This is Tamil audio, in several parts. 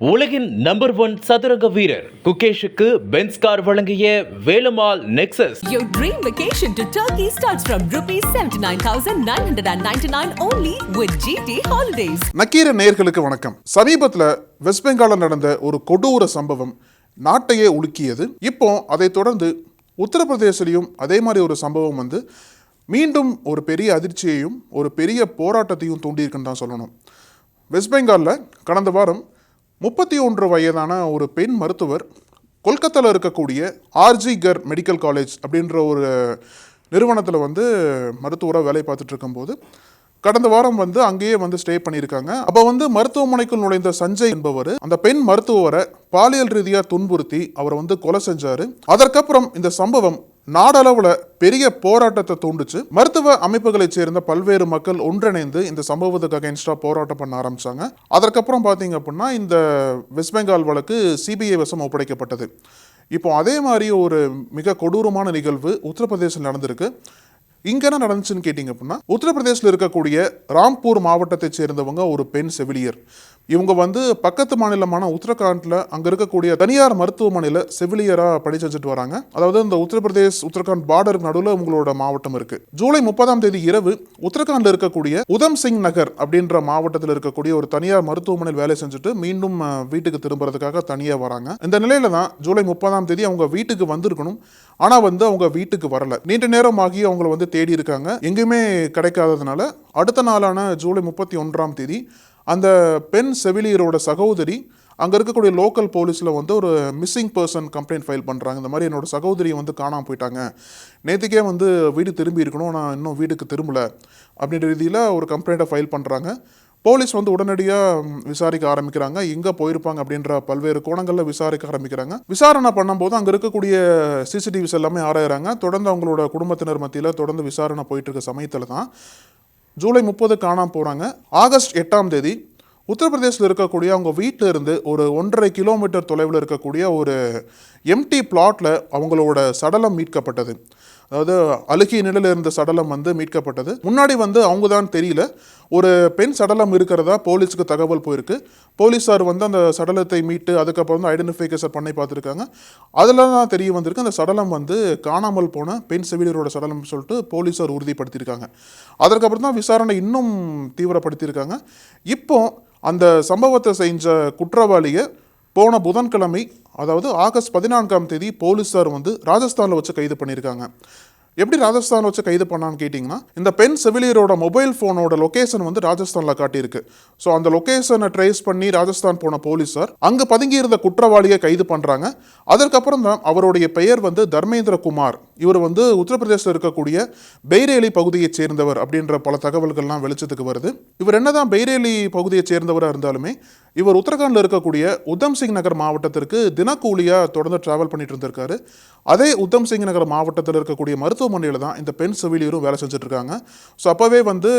உலகின் நம்பர் ஒன் சதுரங்க வீரர் குகேஷுக்கு பென்ஸ் கார் வழங்கிய Velumal Nexus Your dream vacation to Turkey starts from rupees 79,999 only with GT Holidays. Nakkeera நேயர்களுக்கு வணக்கம். சமீபத்தில் வெஸ்ட் பெங்காலில் நடந்த ஒரு கொடூர சம்பவம் நாட்டையே உலுக்கியது. இப்போ அதை தொடர்ந்து உத்தரப்பிரதேசலையும் அதே மாதிரி ஒரு சம்பவம் வந்து மீண்டும் ஒரு பெரிய அதிர்ச்சியையும் ஒரு பெரிய போராட்டத்தையும் தூண்டியிருக்குன்னு தான் சொல்லணும். வெஸ்ட் பெங்காலில் கடந்த வாரம் முப்பத்தி ஒன்று வயதான ஒரு பெண் மருத்துவர் கொல்கத்தாவில் இருக்கக்கூடிய ஆர்ஜி கர் மெடிக்கல் காலேஜ் அப்படின்ற ஒரு நிறுவனத்தில் வந்து மருத்துவராக வேலை பார்த்துட்டு இருக்கும்போது கடந்த வாரம் வந்து அங்கேயே வந்து ஸ்டே பண்ணியிருக்காங்க. அப்போ வந்து மருத்துவமனைக்குள் நுழைந்த சஞ்சய் என்பவர் அந்த பெண் மருத்துவரை பாலியல் ரீதியாக துன்புறுத்தி அவரை வந்து கொலை செஞ்சார். அதற்கப்புறம் இந்த சம்பவம் நாடளவில் பெரிய போராட்டத்தை தூண்டுச்சு. மருத்துவ அமைப்புகளைச் சேர்ந்த பல்வேறு மக்கள் ஒன்றிணைந்து இந்த சம்பவத்துக்கு அகைன்ஸ்டா போராட்டம் பண்ண ஆரம்பிச்சாங்க. அதற்கப்புறம் பார்த்தீங்க அப்படின்னா இந்த வெஸ்ட் பெங்கால் வழக்கு சிபிஐ வசம் ஒப்படைக்கப்பட்டது. இப்போ அதே மாதிரி ஒரு மிக கொடூரமான நிகழ்வு உத்தரப்பிரதேசம் நடந்திருக்கு. இங்கே என்ன நடந்துச்சுன்னு கேட்டிங்க அப்படின்னா உத்தரப்பிரதேசில் இருக்கக்கூடிய ராம்பூர் மாவட்டத்தைச் சேர்ந்தவங்க ஒரு பெண் செவிலியர். இவங்க வந்து பக்கத்து மாநிலமான உத்தரகாண்டில் அங்கே இருக்கக்கூடிய தனியார் மருத்துவமனையில் செவிலியராக பணி செஞ்சுட்டு வராங்க. அதாவது இந்த உத்தரப்பிரதேஷ் உத்தரகாண்ட் பார்டர் நடுவில் உங்களோட மாவட்டம் இருக்கு. ஜூலை முப்பதாம் தேதி இரவு உத்தரகாண்டில் இருக்கக்கூடிய உதம் சிங் நகர் அப்படின்ற மாவட்டத்தில் இருக்கக்கூடிய ஒரு தனியார் மருத்துவமனையில் வேலை செஞ்சுட்டு மீண்டும் வீட்டுக்கு திரும்புறதுக்காக தனியாக வராங்க. இந்த நிலையில தான் ஜூலை முப்பதாம் தேதி அவங்க வீட்டுக்கு வந்திருக்கணும். ஆனால் வந்து அவங்க வீட்டுக்கு வரல. நீண்ட நேரம் ஆகி அவங்கள வந்து தேடி இருக்காங்க. எங்கேயுமே கிடைக்காததுனால அடுத்த நாளான ஜூலை முப்பத்தி ஒன்றாம் தேதி அந்த பெண் செவிலியரோட சகோதரி அங்கே இருக்கக்கூடிய லோக்கல் போலீஸில் வந்து ஒரு மிஸ்ஸிங் பர்சன் கம்ப்ளைண்ட் ஃபைல் பண்ணுறாங்க இந்த மாதிரி என்னோட சகோதரியை வந்து காணாம போயிட்டாங்க. நேற்றுக்கே வந்து வீடு திரும்பி இருக்கணும். நான் இன்னும் வீட்டுக்கு திரும்பல அப்படின்ற ரீதியில் ஒரு கம்ப்ளைண்ட்டை ஃபைல் பண்ணுறாங்க போலீஸ் வந்து உடனடியாக விசாரிக்க ஆரம்பிக்கிறாங்க. எங்கே போயிருப்பாங்க அப்படின்ற பல்வேறு கோணங்களில் விசாரிக்க ஆரம்பிக்கிறாங்க. விசாரணை பண்ணும்போது அங்கே இருக்கக்கூடிய சிசிடிவிஸ் எல்லாமே ஆராயிறாங்க. தொடர்ந்து அவங்களோட குடும்பத்தினர் மத்தியில் தொடர்ந்து விசாரணை போயிட்டு இருக்க சமயத்தில் தான் ஜூலை முப்பது காணாமல் போகிறாங்க ஆகஸ்ட் எட்டாம் தேதி உத்தரப்பிரதேசில் இருக்கக்கூடிய அவங்க வீட்டில் இருந்து ஒரு ஒன்றரை கிலோமீட்டர் தொலைவில் இருக்கக்கூடிய ஒரு எம்டி பிளாட்ல அவங்களோட சடலம் மீட்கப்பட்டது. அதாவது அழுகிய நிலையில் இருந்த சடலம் வந்து மீட்கப்பட்டது. முன்னாடி வந்து அவங்க தான் தெரியல. ஒரு பெண் சடலம் இருக்கிறதா போலீஸுக்கு தகவல் போயிருக்கு. போலீஸார் வந்து அந்த சடலத்தை மீட்டு அதுக்கப்புறம் வந்து ஐடென்டிஃபிகேஷன் பண்ணி பார்த்துருக்காங்க. அதில் தான் தெரிய வந்திருக்கு. அந்த சடலம் வந்து காணாமல் போன பெண் செவிலியரோட சடலம் சொல்லிட்டு போலீஸார் உறுதிப்படுத்தியிருக்காங்க. அதற்கப்புறம் தான் விசாரணை இன்னும் தீவிரப்படுத்தியிருக்காங்க. இப்போ அந்த சம்பவத்தை செஞ்ச குற்றவாளியை போன புதன்கிழமை அதாவது ஆகஸ்ட் பதினான்காம் தேதி போலீஸார் வந்து ராஜஸ்தானில் வச்சு கைது பண்ணியிருக்காங்க. எப்படி ராஜஸ்தானில் வச்சு கைது பண்ணான்னு கேட்டிங்கன்னா இந்த பெண் செவிலியரோட மொபைல் ஃபோனோட லொக்கேஷன் வந்து ராஜஸ்தானில் காட்டியிருக்கு. ஸோ அந்த லொக்கேஷனை ட்ரேஸ் பண்ணி ராஜஸ்தான் போன போலீஸார் அங்கே பதுங்கியிருந்த குற்றவாளியை கைது பண்ணுறாங்க அதற்கப்புறம் தான் அவருடைய பெயர் வந்து தர்மேந்திர குமார். இவர் வந்து உத்தரப்பிரதேசத்தில் இருக்கக்கூடிய பெய்ரேலி பகுதியைச் சேர்ந்தவர் அப்படின்ற பல தகவல்கள்லாம் வெளிச்சத்துக்கு வருது. இவர் என்னதான் பெய்ரேலி பகுதியைச் சேர்ந்தவராக இருந்தாலுமே இவர் உத்தரகாண்டில் இருக்கக்கூடிய உத்தம் சிங் நகர் மாவட்டத்திற்கு தினக்கூலியாக தொடர்ந்து டிராவல் பண்ணிட்டு இருந்திருக்காரு. அதே உத்தம் சிங் நகர் மாவட்டத்தில் இருக்கக்கூடிய மருத்துவமனையில் தான் இந்த பெண் செவிலியரும் வேலை செஞ்சுட்ருக்காங்க. ஸோ அப்போவே வந்து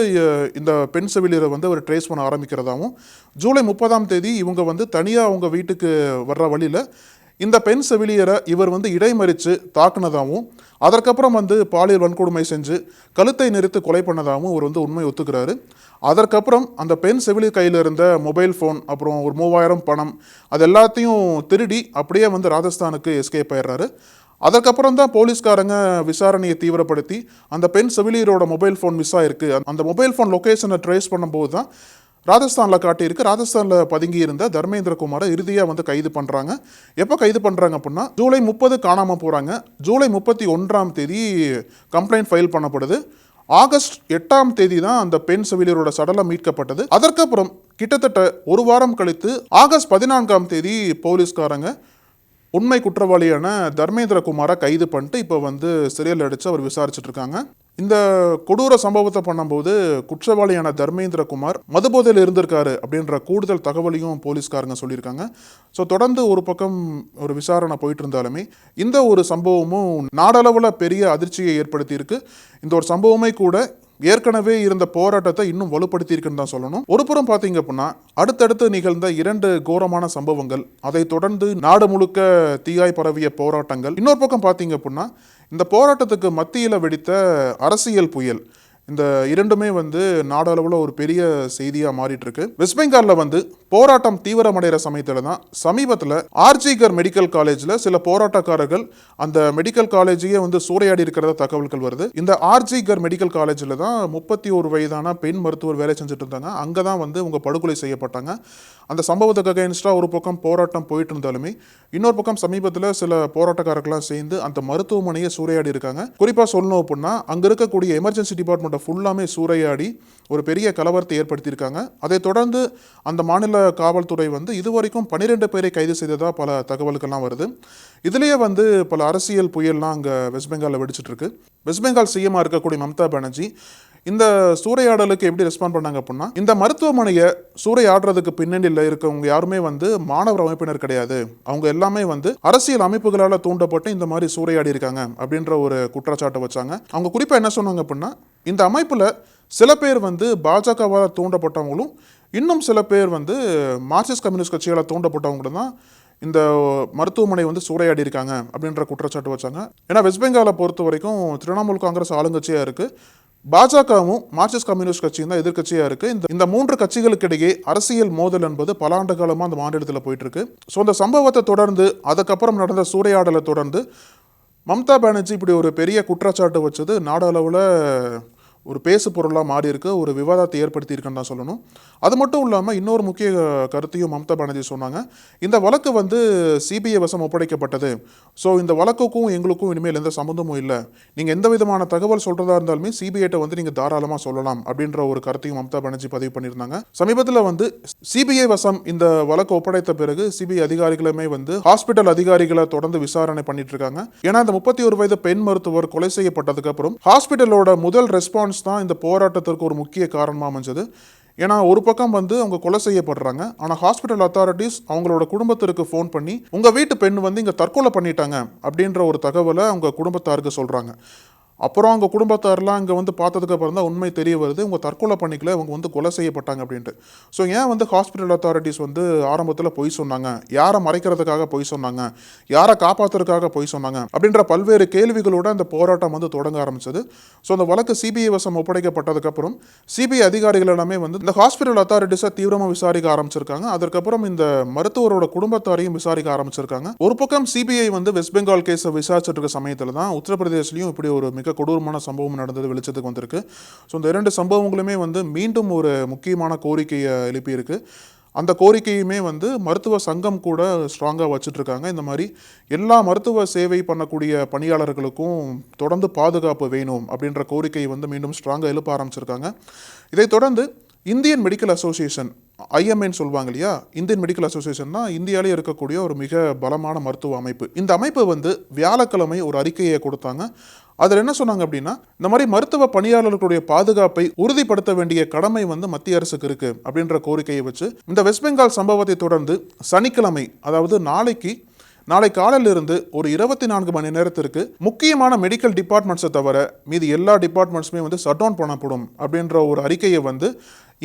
இந்த பெண் செவிலியரை வந்து அவர் ட்ரேஸ் பண்ண ஆரம்பிக்கிறதாகவும் ஜூலை முப்பதாம் தேதி இவங்க வந்து தனியாக அவங்க வீட்டுக்கு வர்ற வழியில் இந்த பெண் செவிலியரை இவர் வந்து இடைமறித்து தாக்குனதாகவும் அதற்கப்புறம் வந்து பாலியல் வன்கொடுமை செஞ்சு கழுத்தை நிறுத்து கொலை பண்ணதாகவும் இவர் வந்து உண்மை ஒத்துக்கிறாரு. அதற்கப்புறம் அந்த பெண் செவிலி கையில் இருந்த மொபைல் ஃபோன் அப்புறம் ஒரு மூவாயிரம் பணம் அது எல்லாத்தையும் திருடி அப்படியே வந்து ராஜஸ்தானுக்கு எஸ்கேப் ஆயிடுறாரு. அதற்கப்புறம் தான் போலீஸ்காரங்க விசாரணையை தீவிரப்படுத்தி அந்த பெண் செவிலியரோட மொபைல் ஃபோன் மிஸ் ஆயிருக்கு. அந்த மொபைல் ஃபோன் லொக்கேஷனை ட்ரேஸ் பண்ணும்போது தான் ராஜஸ்தானில் காட்டியிருக்கு. ராஜஸ்தானில் பதுங்கி இருந்த தர்மேந்திரகுமாரை இறுதியாக வந்து கைது பண்ணுறாங்க எப்போ கைது பண்ணுறாங்க அப்படின்னா ஜூலை முப்பது காணாமல் போகிறாங்க ஜூலை முப்பத்தி ஒன்றாம் தேதி கம்ப்ளைண்ட் ஃபைல் பண்ணப்படுது. ஆகஸ்ட் எட்டாம் தேதி தான் அந்த பெண் செவிலியரோட சடலம் மீட்கப்பட்டது. அதற்கப்புறம் கிட்டத்தட்ட ஒரு வாரம் கழித்து ஆகஸ்ட் பதினான்காம் தேதி போலீஸ்காரங்க உண்மை குற்றவாளியான தர்மேந்திரகுமாரை கைது பண்ணிட்டு இப்போ வந்து சிறையில் அடித்து அவர் விசாரிச்சுட்டு இருக்காங்க. இந்த கொடூர சம்பவத்தை பண்ணும்போது குற்றவாளியான தர்மேந்திரகுமார் மதுபோதையில் இருந்திருக்காரு அப்படின்ற கூடுதல் தகவலையும் போலீஸ்காரங்க சொல்லியிருக்காங்க. ஸோ தொடர்ந்து ஒரு பக்கம் ஒரு விசாரணை போயிட்டு இருந்தாலுமே இந்த ஒரு சம்பவமும் நாடளவில் பெரிய அதிர்ச்சியை ஏற்படுத்தியிருக்கு. இந்த ஒரு சம்பவமே கூட ஏற்கனவே இருந்த போராட்டத்தை இன்னும் வலுப்படுத்தியிருக்குன்னு தான் சொல்லணும். ஒரு புறம் பார்த்தீங்க அப்படின்னா அடுத்தடுத்து நிகழ்ந்த இரண்டு கோரமான சம்பவங்கள் அதை தொடர்ந்து நாடு முழுக்க தீயாய் பரவிய போராட்டங்கள். இன்னொரு பக்கம் பார்த்தீங்க அப்படின்னா இந்த போராட்டத்துக்கு மத்தியில் வெடித்த அரசியல் புயல். இந்த இரண்டுமே வந்து நாடளவில் ஒரு பெரிய செய்தியாக மாறிட்டுருக்கு. வெஸ்ட் பெங்காலில் வந்து போராட்டம் தீவிரமடைகிற சமயத்தில் தான் சமீபத்தில் ஆர்ஜிகர் மெடிக்கல் காலேஜில் சில போராட்டக்காரர்கள் அந்த மெடிக்கல் காலேஜையே வந்து சூறையாடி இருக்கிறத தகவல்கள் வருது. இந்த ஆர்ஜிகர் மெடிக்கல் காலேஜில் தான் முப்பத்தி ஒரு வயதான பெண் மருத்துவர் வேலை செஞ்சுட்டு இருந்தாங்க. அங்கே தான் வந்து உங்கள் படுகொலை செய்யப்பட்டாங்க. அந்த சம்பவத்துக்கு அகைன்ஸ்டாக ஒரு பக்கம் போராட்டம் போயிட்டு இருந்தாலுமே இன்னொரு பக்கம் சமீபத்தில் சில போராட்டக்காரர்கள்லாம் சேர்ந்து அந்த மருத்துவமனையை சூறையாடி இருக்காங்க. குறிப்பாக சொல்லணும் அப்படின்னா அங்கே இருக்கக்கூடிய எமர்ஜென்சி டிபார்ட்மெண்ட்டை ஃபுல்லாமே சூறையாடி ஒரு பெரிய கலவரத்தை ஏற்படுத்தியிருக்காங்க. அதைத் தொடர்ந்து அந்த மாநில காவல்துறை வந்து இதுவரைக்கும் பன்னிரெண்டு பேரை கைது செய்ததாக பல தகவல்கள்லாம் வருது. இதுலேயே வந்து பல அரசியல் புயல்லாம் அங்கே வெஸ்ட் பெங்காலில் வெடிச்சிட்டு இருக்கு. வெஸ்ட் பெங்கால் சிஎம்மாக இருக்கக்கூடிய மம்தா பானர்ஜி இந்த சூறையாடலுக்கு எப்படி ரெஸ்பாண்ட் பண்ணாங்க அப்படின்னா இந்த மருத்துவமனையை சூறையாடுறதுக்கு பின்னணியில் இருக்கவங்க யாருமே வந்து மாணவர் அமைப்பினர் கிடையாது. அவங்க எல்லாமே வந்து அரசியல் அமைப்புகளால் தூண்டப்பட்டு இந்த மாதிரி சூறையாடி இருக்காங்க அப்படின்ற ஒரு குற்றச்சாட்டை வச்சாங்க. அவங்க குறிப்பாக என்ன சொன்னாங்க அப்படின்னா இந்த அமைப்பில் சில பேர் வந்து பாஜகவால் தூண்டப்பட்டவங்களும் இன்னும் சில பேர் வந்து மார்க்சிஸ்ட் கம்யூனிஸ்ட் கட்சியால் தூண்டப்பட்டவங்களும் தான் இந்த மருத்துவமனை வந்து சூறையாடி இருக்காங்க அப்படின்ற குற்றச்சாட்டு வச்சாங்க. ஏன்னா வெஸ்ட் பெங்காலை பொறுத்த வரைக்கும் திரிணாமுல் காங்கிரஸ் ஆளுங்கட்சியாக இருக்குது பாஜகவும் மார்க்சிஸ்ட் கம்யூனிஸ்ட் கட்சியும் தான் எதிர்க்கட்சியாக இருக்குது இந்த இந்த மூன்று கட்சிகளுக்கு இடையே அரசியல் மோதல் என்பது பல ஆண்டு காலமாக அந்த மாநிலத்தில் போயிட்டு இருக்கு ஸோ அந்த சம்பவத்தை தொடர்ந்து அதுக்கப்புறம் நடந்த சூறையாடலை தொடர்ந்து மம்தா பானர்ஜி இப்படி ஒரு பெரிய குற்றச்சாட்டு வச்சது நாடு அளவில் ஒரு பேசு பொருளாக மாறிருக்கு ஒரு விவாதத்தை ஏற்படுத்தியிருக்குன்னு தான் சொல்லணும். அது மட்டும் இல்லாமல் இன்னொரு முக்கிய கருத்தையும் மம்தா பானர்ஜி சொன்னாங்க. இந்த வழக்கு வந்து சிபிஐ வசம் ஒப்படைக்கப்பட்டது. ஸோ இந்த வழக்குக்கும் எங்களுக்கும் இனிமேல் எந்த சம்மந்தமும் இல்லை. நீங்கள் எந்த விதமான தகவல் சொல்கிறதா இருந்தாலுமே சிபிஐட்ட வந்து நீங்கள் தாராளமாக சொல்லலாம் அப்படின்ற ஒரு கருத்தையும் மம்தா பானர்ஜி பதிவு பண்ணியிருந்தாங்க. சமீபத்தில் வந்து சிபிஐ வசம் இந்த வழக்கு ஒப்படைத்த பிறகு சிபிஐ அதிகாரிகளுமே வந்து ஹாஸ்பிட்டல் அதிகாரிகளை தொடர்ந்து விசாரணை பண்ணிட்டு இருக்காங்க. ஏன்னா இந்த முப்பத்தி ஒரு வயது பெண் மருத்துவர் கொலை செய்யப்பட்டதுக்கு அப்புறம் ஹாஸ்பிட்டலோட முதல் ரெஸ்பான்ஸ் தான் இந்த போராட்டத்திற்கு ஒரு முக்கிய காரணமாக அமைஞ்சது. ஏன்னா ஒரு பக்கம் வந்து அவங்க கொலை செய்யப்படுறாங்க. ஆனால் ஹாஸ்பிட்டல் அத்தாரிட்டிஸ் அவங்களோட குடும்பத்திற்கு ஃபோன் பண்ணி உங்கள் வீட்டு பெண் வந்து இங்கே தற்கொலை பண்ணிட்டாங்க. அப்படின்ற ஒரு தகவலை அவங்க குடும்பத்தாருக்கு சொல்கிறாங்க அப்புறம் அவங்க குடும்பத்தாரெலாம் அங்கே வந்து பார்த்ததுக்கு அப்புறம் தான் உண்மை தெரிய வருது. இவங்க தற்கொலை பண்ணிக்கல இவங்க வந்து கொலை செய்யப்பட்டாங்க அப்படின்ட்டு. ஸோ ஏன் வந்து ஹாஸ்பிட்டல் அத்தாரிட்டிஸ் வந்து ஆரம்பத்தில் பொய் சொன்னாங்க? யாரை மறைக்கிறதுக்காக பொய் சொன்னாங்க? யாரை காப்பாற்றுறதுக்காக பொய் சொன்னாங்க? அப்படின்ற பல்வேறு கேள்விகளோட அந்த போராட்டம் வந்து தொடங்க ஆரம்பிச்சது. ஸோ அந்த வழக்கு சிபிஐ வசம் ஒப்படைக்கப்பட்டதுக்கப்புறம் சிபிஐ அதிகாரிகள் எல்லாமே வந்து இந்த ஹாஸ்பிட்டல் அத்தாரிட்டிஸை தீவிரமாக விசாரிக்க ஆரம்பிச்சிருக்காங்க. அதற்கப்புறம் இந்த மருத்துவரோட குடும்பத்தாரையும் விசாரிக்க ஆரம்பிச்சிருக்காங்க. ஒரு பக்கம் சிபிஐ வந்து வெஸ்ட் பெங்கால் கேஸை விசாரிச்சிட்டு இருக்க சமயத்தில் தான் உத்தரப்பிரதேஷ்லையும் இப்படி ஒரு மிக கொடூரமான சம்பவம் நடந்தது வெளிச்சத்துக்கு வந்திருக்கு. ஸோ இந்த இரண்டு சம்பவங்களுமே வந்து மீண்டும் ஒரு முக்கியமான கோரிக்கையை எழுப்பியிருக்கு. அந்த கோரிக்கையுமே வந்து மருத்துவ சங்கம் கூட ஸ்ட்ராங்காக வச்சுட்ருக்காங்க. இந்த மாதிரி எல்லா மருத்துவ சேவை பண்ணக்கூடிய பணியாளர்களுக்கும் தொடர்ந்து பாதுகாப்பு வேணும் அப்படின்ற கோரிக்கையை வந்து மீண்டும் ஸ்ட்ராங்காக எழுப்ப ஆரம்பிச்சிருக்காங்க. இதைத் தொடர்ந்து இந்தியன் மெடிக்கல் அசோசியேஷன் ஐஎம்ஏன்னு சொல்லுவாங்க இல்லையா? இந்தியன் மெடிக்கல் அசோசியேஷன்னா இந்தியாவிலே இருக்கக்கூடிய ஒரு மிக பலமான மருத்துவ அமைப்பு. இந்த அமைப்பு வந்து வியாழக்கிழமை ஒரு அறிக்கையை கொடுத்தாங்க. அதில் என்ன சொன்னாங்க அப்படின்னா இந்த மாதிரி மருத்துவ பணியாளர்களுடைய பாதுகாப்பை உறுதிப்படுத்த வேண்டிய கடமை வந்து மத்திய அரசுக்கு இருக்கு அப்படின்ற கோரிக்கையை வச்சு இந்த வெஸ்ட் பெங்கால் சம்பவத்தை தொடர்ந்து சனிக்கிழமை அதாவது நாளைக்கு நாளை காலையிலிருந்து ஒரு இருபத்தி நான்கு மணி நேரத்திற்கு முக்கியமான மெடிக்கல் டிபார்ட்மெண்ட்ஸை தவிர மீதி எல்லா டிபார்ட்மெண்ட்ஸுமே வந்து ஷட் டவுன் பண்ணப்படும் அப்படின்ற ஒரு அறிக்கையை வந்து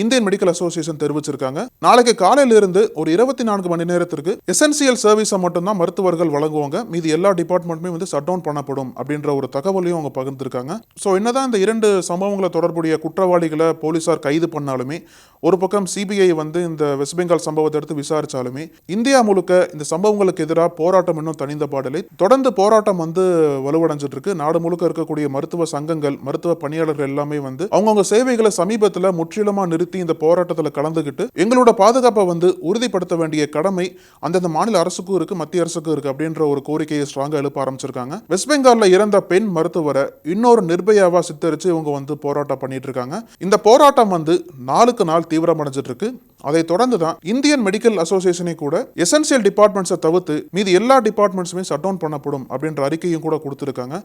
இந்தியன் மெடிக்கல் அசோசியேஷன் தெரிவிச்சிருக்காங்க. நாளைக்கு காலையிலிருந்து ஒரு இருபத்தி நான்கு மணி நேரத்திற்கு எசென்சியல் சர்வீஸை மட்டும்தான் மருத்துவர்கள் வழங்குவாங்க. மீதி எல்லா டிபார்ட்மெண்ட்டுமே வந்து ஷட் டவுன் பண்ணப்படும் அப்படின்ற ஒரு தகவலையும் அவங்க பகிர்ந்துருக்காங்க. ஸோ என்னதான் இந்த இரண்டு சம்பவங்களை தொடர்புடைய குற்றவாளிகளை போலீசார் கைது பண்ணாலுமே ஒரு பக்கம் சிபிஐ வந்து இந்த வெஸ்ட் பெங்கால் சம்பவத்தை எடுத்து விசாரிச்சாலுமே இந்தியா முழுக்க இந்த சம்பவங்களுக்கு எதிராக போராட்டம் இன்னும் தனிந்த பாடலை. தொடர்ந்து போராட்டம் வந்து வலுவடைஞ்சிட்டு இருக்கு நாடு முழுக்க இருக்கக்கூடிய மருத்துவ சங்கங்கள் மருத்துவ பணியாளர்கள் எல்லாமே வந்து அவங்கவுங்க சேவைகளை சமீபத்தில் முற்றிலுமா நிறுத்தி இந்த போராட்டத்தில் கலந்துக்கிட்டு எங்களோட பாதுகாப்பை வந்து உறுதிப்படுத்த வேண்டிய கடமை அந்தந்த மாநில அரசுக்கும் இருக்கு மத்திய அரசுக்கும் இருக்கு அப்படின்ற ஒரு கோரிக்கையை ஸ்ட்ராங்காக எழுப்ப ஆரம்பிச்சிருக்காங்க. வெஸ்ட் பெங்கால்ல இறந்த பெண் மருத்துவரை இன்னொரு நிர்பயாவா சித்தரிச்சு இவங்க வந்து போராட்டம் பண்ணிட்டு இருக்காங்க. இந்த போராட்டம் வந்து நாளுக்கு நாள் தீவிரமடைஞ்சிட்டு இருக்கு அதை தொடர்ந்து தான் இந்தியன் மெடிக்கல் அசோசியேஷனை கூட எசென்சியல் டிபார்ட்மெண்ட்ஸை தவிர்த்து மீதி எல்லா டிபார்ட்மெண்ட்ஸுமே ஷட் டவுன் பண்ணப்படும் அப்படின்ற அறிக்கையும் கூட கொடுத்துருக்காங்க.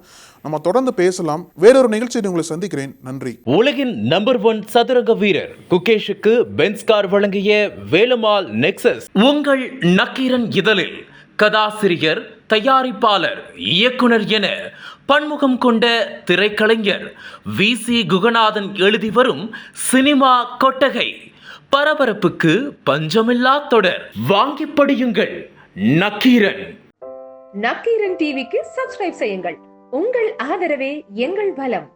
நம்ம தொடர்ந்து பேசலாம். வேறொரு நிகழ்ச்சியில் உங்களை சந்திக்கிறேன். நன்றி. உலகின் நம்பர் ஒன் சதுரங்க வீரர் குகேஷுக்கு பென்ஸ் கார் வழங்கிய வேலுமால் நெக்சஸ். உங்கள் நக்கீரன் இதழில் கதாசிரியர் தயாரிப்பாளர் இயக்குனர் என பன்முகம் கொண்ட திரைக்கலைஞர் வி. சி. குகநாதன் எழுதி வரும் சினிமா கொட்டகை பரபரப்புக்கு பஞ்சமில்லா தொடர். வாங்கி படியுங்கள் நக்கீரன். நக்கீரன் டிவிக்கு சப்ஸ்கிரைப் செய்யுங்கள். உங்கள் ஆதரவே எங்கள் பலம்.